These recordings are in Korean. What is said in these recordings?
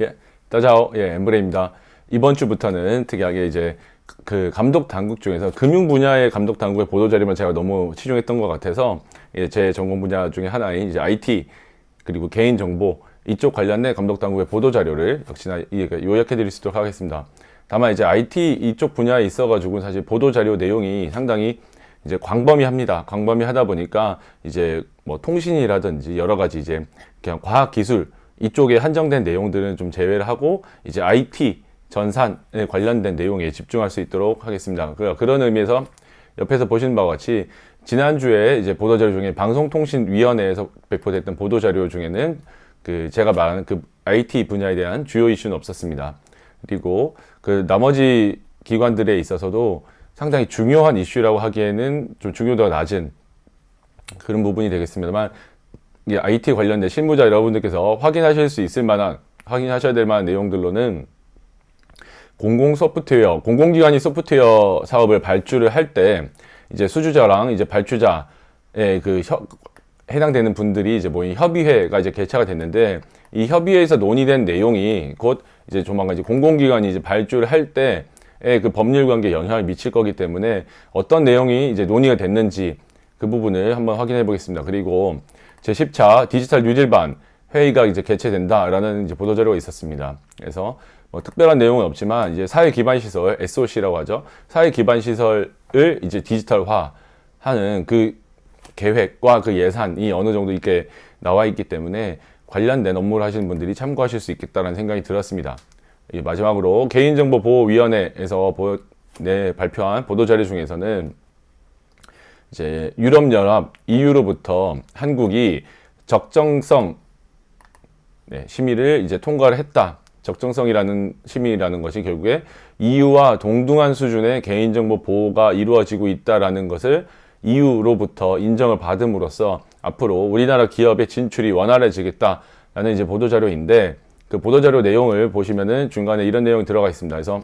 예, 따자오, 예, 엠브레입니다. 이번 주부터는 특이하게 이제 그 감독 당국 중에서 금융 분야의 감독 당국의 보도 자료만 제가 너무 치중했던 것 같아서 예, 제 전공 분야 중에 하나인 이제 IT 그리고 개인 정보 이쪽 관련된 감독 당국의 보도 자료를 역시나 이- 요약해 드릴 수 있도록 하겠습니다. 다만 이제 IT 이쪽 분야에 있어 가지고 사실 보도 자료 내용이 상당히 이제 광범위합니다. 광범위하다 보니까 이제 뭐 통신이라든지 여러 가지 이제 그냥 과학 기술 이쪽에 한정된 내용들은 좀 제외를 하고 이제 IT 전산에 관련된 내용에 집중할 수 있도록 하겠습니다. 그- 그런 의미에서 옆에서 보시는 바와 같이 지난주에 이제 보도자료 중에 방송통신위원회에서 배포됐던 보도자료 중에는 그 제가 말하는 그 IT 분야에 대한 주요 이슈는 없었습니다. 그리고 그 나머지 기관들에 있어서도 상당히 중요한 이슈라고 하기에는 좀 중요도가 낮은 그런 부분이 되겠습니다만 IT 관련된 실무자 여러분들께서 확인하실 수 있을 만한 확인하셔야 될 만한 내용들로는 공공 소프트웨어, 공공기관이 소프트웨어 사업을 발주를 할 때 이제 수주자랑 이제 발주자의 그 협, 해당되는 분들이 이제 모인 협의회가 이제 개최가 됐는데 이 협의회에서 논의된 내용이 곧 이제 조만간 이제 공공기관이 이제 발주를 할 때의 그 법률 관계에 영향을 미칠 거기 때문에 어떤 내용이 이제 논의가 됐는지 그 부분을 한번 확인해 보겠습니다. 그리고 제10차 디지털 뉴딜반 회의가 이제 개최된다라는 이제 보도 자료가 있었습니다. 그래서 뭐 특별한 내용은 없지만 이제 사회 기반 시설 SOC라고 하죠. 사회 기반 시설을 이제 디지털화하는 그 계획과 그 예산이 어느 정도 이렇게 나와 있기 때문에 관련된 업무를 하시는 분들이 참고하실 수 있겠다는 생각이 들었습니다. 이 마지막으로 개인정보보호위원회에서 보, 네, 발표한 보도자료 중에서는 이제 유럽연합 EU로부터 한국이 적정성 네, 심의를 이제 통과를 했다. 적정성이라는 심의라는 것이 결국에 EU와 동등한 수준의 개인정보 보호가 이루어지고 있다라는 것을 EU로부터 인정을 받음으로써 앞으로 우리나라 기업의 진출이 원활해지겠다라는 이제 보도자료인데 그 보도자료 내용을 보시면은 중간에 이런 내용이 들어가 있습니다. 그래서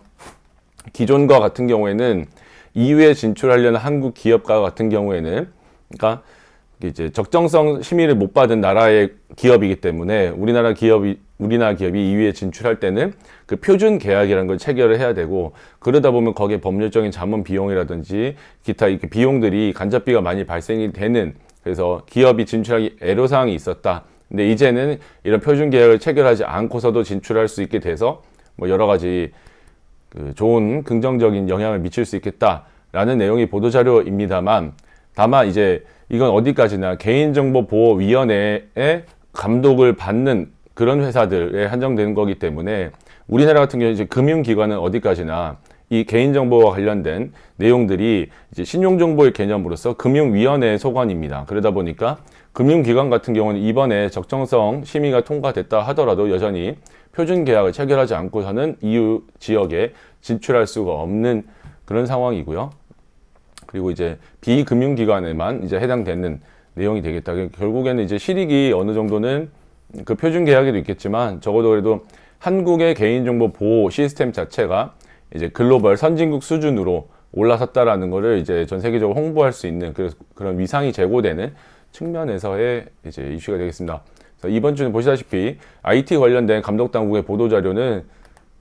기존과 같은 경우에는 EU에 진출하려는 한국 기업과 같은 경우에는 그러니까 이제 적정성 심의를 못 받은 나라의 기업이기 때문에 우리나라 기업이 우리나라 기업이 EU에 진출할 때는 그 표준 계약이라는 걸 체결을 해야 되고 그러다 보면 거기에 법률적인 자문 비용이라든지 기타 이렇게 비용들이 간접비가 많이 발생이 되는 그래서 기업이 진출하기 애로사항이 있었다. 근데 이제는 이런 표준 계약을 체결하지 않고서도 진출할 수 있게 돼서 뭐 여러 가지 그 좋은 긍정적인 영향을 미칠 수 있겠다라는 내용이 보도자료입니다만 다만 이제 이건 어디까지나 개인정보보호위원회의 감독을 받는 그런 회사들에 한정되는 거기 때문에 우리나라 같은 경우 이제 금융기관은 어디까지나 이 개인정보와 관련된 내용들이 이제 신용정보의 개념으로서 금융위원회의 소관입니다. 그러다 보니까 금융기관 같은 경우는 이번에 적정성 심의가 통과됐다 하더라도 여전히 표준 계약을 체결하지 않고서는 EU 지역에 진출할 수가 없는 그런 상황이고요. 그리고 이제 비금융기관에만 이제 해당되는 내용이 되겠다. 결국에는 이제 실익이 어느 정도는 그 표준 계약에도 있겠지만 적어도 그래도 한국의 개인정보 보호 시스템 자체가 이제 글로벌 선진국 수준으로 올라섰다라는 거를 이제 전 세계적으로 홍보할 수 있는 그, 그런 위상이 제고되는 측면에서의 이제 이슈가 되겠습니다. 이번 주는 보시다시피 IT 관련된 감독 당국의 보도 자료는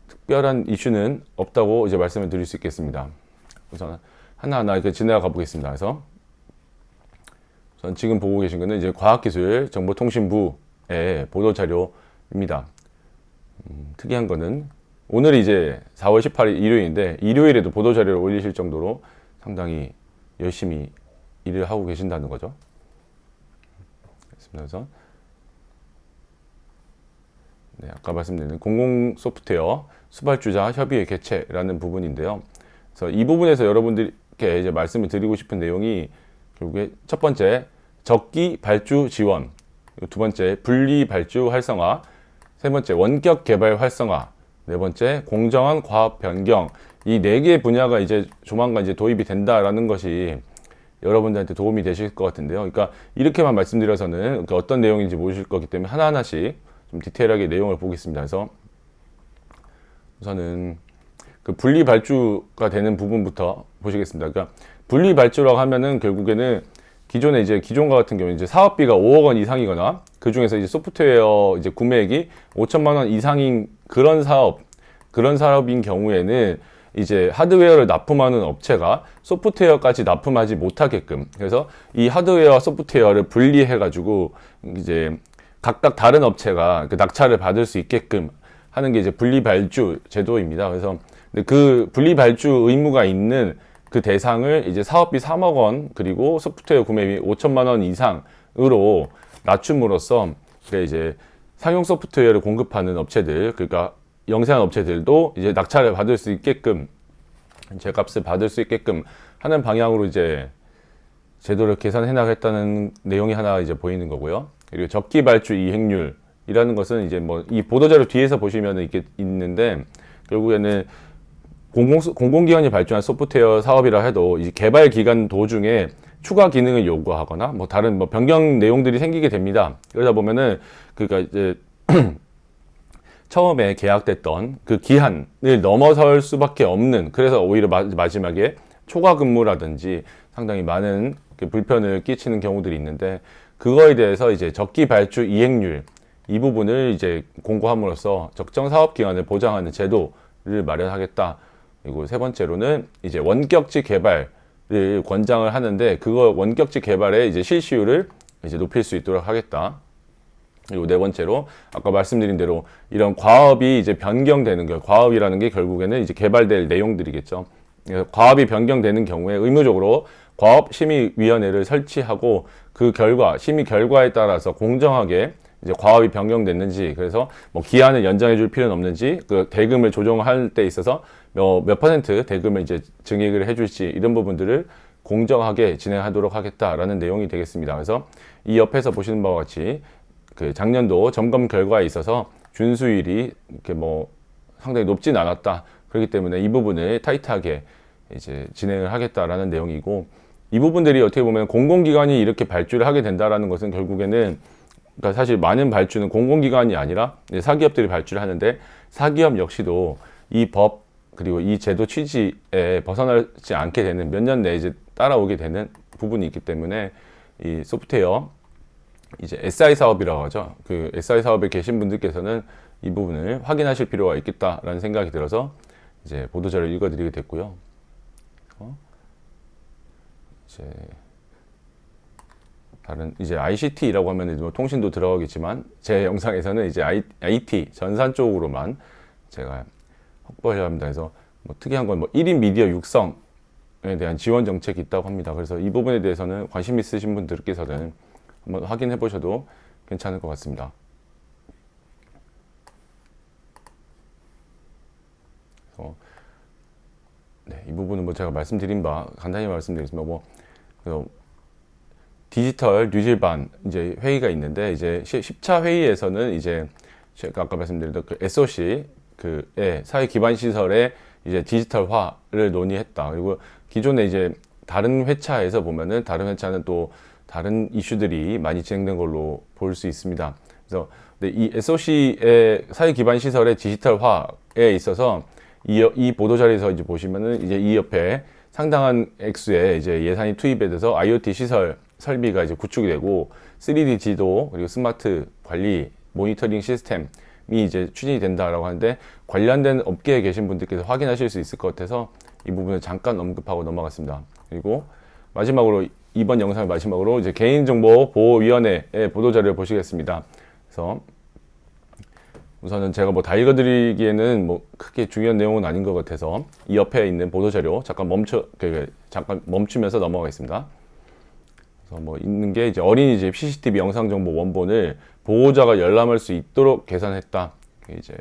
특별한 이슈는 없다고 이제 말씀을 드릴 수 있겠습니다. 우선 하나하나 이렇게 지나가 보겠습니다. 그래서 우선 지금 보고 계신 거는 이제 과학기술정보통신부의 보도 자료입니다. 음, 특이한 거는 오늘이 이제 4월 18일 일요일인데 일요일에도 보도 자료를 올리실 정도로 상당히 열심히 일을 하고 계신다는 거죠. 그래서 네, 아까 말씀드린 공공 소프트웨어 수발주자 협의회 개최라는 부분인데요. 그래서 이 부분에서 여러분들께 이제 말씀을 드리고 싶은 내용이 결국에 첫 번째 적기 발주 지원, 두 번째 분리 발주 활성화, 세 번째 원격 개발 활성화, 네 번째 공정한 과업 변경 이 네개 분야가 이제 조만간 이제 도입이 된다라는 것이 여러분들한테 도움이 되실 것 같은데요. 그러니까 이렇게만 말씀드려서는 그 어떤 내용인지 모르실 거기 때문에 하나하나씩 좀 디테일하게 내용을 보겠습니다. 그래서 우선은 그 분리 발주가 되는 부분부터 보시겠습니다. 그러니까 분리 발주라고 하면은 결국에는 기존에 이제 기존과 같은 경우는 이제 사업비가 5억 원 이상이거나 그 중에서 이제 소프트웨어 이제 구매액이 5천만 원 이상인 그런 사업 그런 사업인 경우에는 이제 하드웨어를 납품하는 업체가 소프트웨어까지 납품하지 못하게끔 그래서 이 하드웨어와 소프트웨어를 분리해 가지고 이제 각각 다른 업체가 그 낙찰을 받을 수 있게끔 하는 게 이제 분리 발주 제도입니다. 그래서 그 분리 발주 의무가 있는 그 대상을 이제 사업비 3억 원 그리고 소프트웨어 구매비 5천만 원 이상으로 낮춤으로써 그 이제 상용 소프트웨어를 공급하는 업체들 그러니까 영세한 업체들도 이제 낙찰을 받을 수 있게끔 제값을 받을 수 있게끔 하는 방향으로 이제 제도를 계산해 나가겠다는 내용이 하나 이제 보이는 거고요. 그리고 적기 발주 이행률 이라는 것은 이제 뭐 이 보도자료 뒤에서 보시면 이게 있는데 결국에는 공공, 공공 기관이 발주한 소프트웨어 사업이라 해도 이 개발 기간 도중에 추가 기능을 요구하거나 뭐 다른 뭐 변경 내용들이 생기게 됩니다. 그러다 보면은 그니까 이제 처음에 계약됐던 그 기한을 넘어설 수밖에 없는 그래서 오히려 마, 마지막에 초과 근무라든지 상당히 많은 그 불편을 끼치는 경우들이 있는데 그거에 대해서 이제 적기 발주 이행률 이 부분을 이제 공고함으로써 적정 사업 기간을 보장하는 제도를 마련하겠다. 그리고 세 번째로는 이제 원격지 개발을 권장을 하는데 그거 원격지 개발의 이제 실시율을 이제 높일 수 있도록 하겠다. 그리고 네 번째로 아까 말씀드린 대로 이런 과업이 이제 변경되는 거 과업이라는 게 결국에는 이제 개발될 내용들이겠죠. 과업이 변경되는 경우에 의무적으로 과업 심의위원회를 설치하고 그 결과 심의 결과에 따라서 공정하게 이제 과업이 변경됐는지 그래서 뭐 기한을 연장해 줄 필요는 없는지 그 대금을 조정할 때 있어서 몇, 몇 퍼센트 대금을 이제 증액을 해 줄지 이런 부분들을 공정하게 진행하도록 하겠다라는 내용이 되겠습니다. 그래서 이 옆에서 보시는 바와 같이 그 작년도 점검 결과에 있어서 준수율이 이렇게 뭐 상당히 높진 않았다. 그렇기 때문에 이 부분을 타이트하게 이제 진행을 하겠다라는 내용이고 이 부분들이 어떻게 보면 공공기관이 이렇게 발주를 하게 된다라는 것은 결국에는 그러니까 사실 많은 발주는 공공기관이 아니라 사기업들이 발주를 하는데 사기업 역시도 이 법 그리고 이 제도 취지에 벗어나지 않게 되는 몇 년 내에 이제 따라오게 되는 부분이 있기 때문에 이 소프트웨어 이제 SI 사업이라고 하죠. 그 SI 사업에 계신 분들께서는 이 부분을 확인하실 필요가 있겠다라는 생각이 들어서 이제 보도자를 읽어드리게 됐고요. 어? 이제 다른 이제 ICT라고 하면 뭐 통신도 들어가겠지만 제 영상에서는 이제 IT 전산 쪽으로만 제가 확보하려 합니다. 그래서 뭐 특이한 건 뭐 1인 미디어 육성에 대한 지원 정책이 있다고 합니다. 그래서 이 부분에 대해서는 관심 있으신 분들께서는 한번 확인해 보셔도 괜찮을 것 같습니다. 네, 이 부분은 뭐 제가 말씀드린 바 간단히 말씀드리겠습니다. 뭐 디지털 뉴질반 이제 회의가 있는데 이제 10차 회의에서는 이제 제가 아까 말씀드렸던 그 SOC 그의 사회 기반 시설의 이제 디지털화를 논의했다. 그리고 기존에 이제 다른 회차에서 보면은 다른 회차는 또 다른 이슈들이 많이 진행된 걸로 볼 수 있습니다. 그래서 이 SOC의 사회 기반 시설의 디지털화에 있어서 이, 이 보도 자리에서 이제 보시면은 이제 이 옆에 상당한 액수의 이제 예산이 투입에 돼서 IoT 시설 설비가 이제 구축이 되고 3D 지도 그리고 스마트 관리 모니터링 시스템이 이제 추진이 된다라고 하는데 관련된 업계에 계신 분들께서 확인하실 수 있을 것 같아서 이 부분을 잠깐 언급하고 넘어갔습니다. 그리고 마지막으로 이번 영상 마지막으로 이제 개인정보보호위원회의 보도자료를 보시겠습니다. 그래서 우선은 제가 뭐 다 읽어드리기에는 뭐 크게 중요한 내용은 아닌 것 같아서 이 옆에 있는 보도 자료 잠깐 멈춰 그 잠깐 멈추면서 넘어가겠습니다. 그래서 뭐 있는 게 이제 어린이집 CCTV 영상 정보 원본을 보호자가 열람할 수 있도록 개선했다. 이제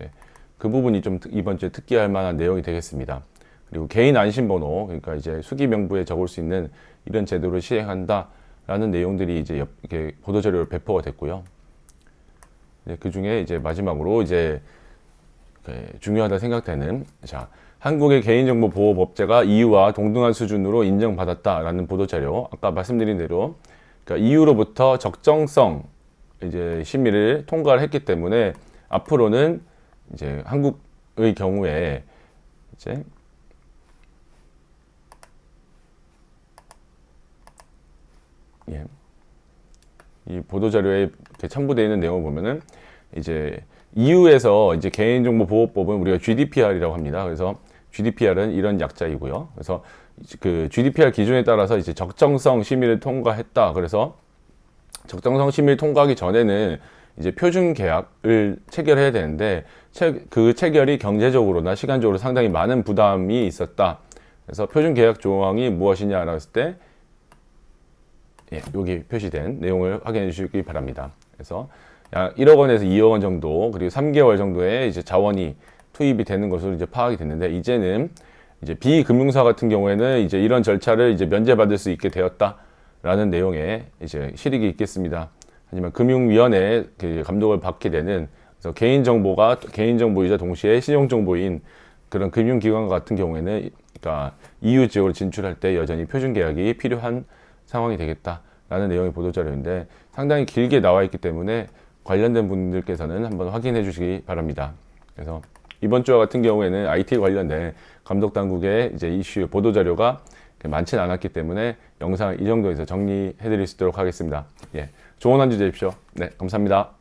그 부분이 좀 이번 주에 특기할 만한 내용이 되겠습니다. 그리고 개인 안심번호 그러니까 이제 수기 명부에 적을 수 있는 이런 제도를 시행한다라는 내용들이 이제 이렇게 보도 자료로 배포가 됐고요. 그 중에 이제 마지막으로 이제 그 중요하다 생각되는 자 한국의 개인정보 보호 법제가 EU와 동등한 수준으로 인정받았다라는 보도 자료 아까 말씀드린 대로 그러니까 EU로부터 적정성 이제 심의를 통과를 했기 때문에 앞으로는 이제 한국의 경우에 이제 예. 이 보도 자료에 이렇게 첨부되어 있는 내용을 보면은 이제 EU에서 이제 개인정보보호법은 우리가 GDPR이라고 합니다. 그래서 GDPR은 이런 약자이고요. 그래서 그 GDPR 기준에 따라서 이제 적정성 심의를 통과했다. 그래서 적정성 심의를 통과하기 전에는 이제 표준 계약을 체결해야 되는데 체, 그 체결이 경제적으로나 시간적으로 상당히 많은 부담이 있었다. 그래서 표준 계약 조항이 무엇이냐라고 했을 때 예, 여기 표시된 내용을 확인해 주시기 바랍니다. 그래서 약 1억 원에서 2억 원 정도 그리고 3개월 정도의 이제 자원이 투입이 되는 것으로 이제 파악이 됐는데 이제는 이제 비금융사 같은 경우에는 이제 이런 절차를 이제 면제받을 수 있게 되었다라는 내용의 이제 실익이 있겠습니다. 하지만 금융위원회 그 감독을 받게 되는 그래서 개인정보가 개인정보이자 동시에 신용정보인 그런 금융기관 같은 경우에는 그러니까 EU 지역으로 진출할 때 여전히 표준 계약이 필요한 상황이 되겠다라는 내용의 보도 자료인데 상당히 길게 나와 있기 때문에 관련된 분들께서는 한번 확인해 주시기 바랍니다. 그래서 이번 주와 같은 경우에는 IT 관련된 감독 당국의 이제 이슈 보도 자료가 많지는 않았기 때문에 영상 이 정도에서 정리해 드릴 수 있도록 하겠습니다. 예. 좋은 한 주 되십시오. 네, 감사합니다.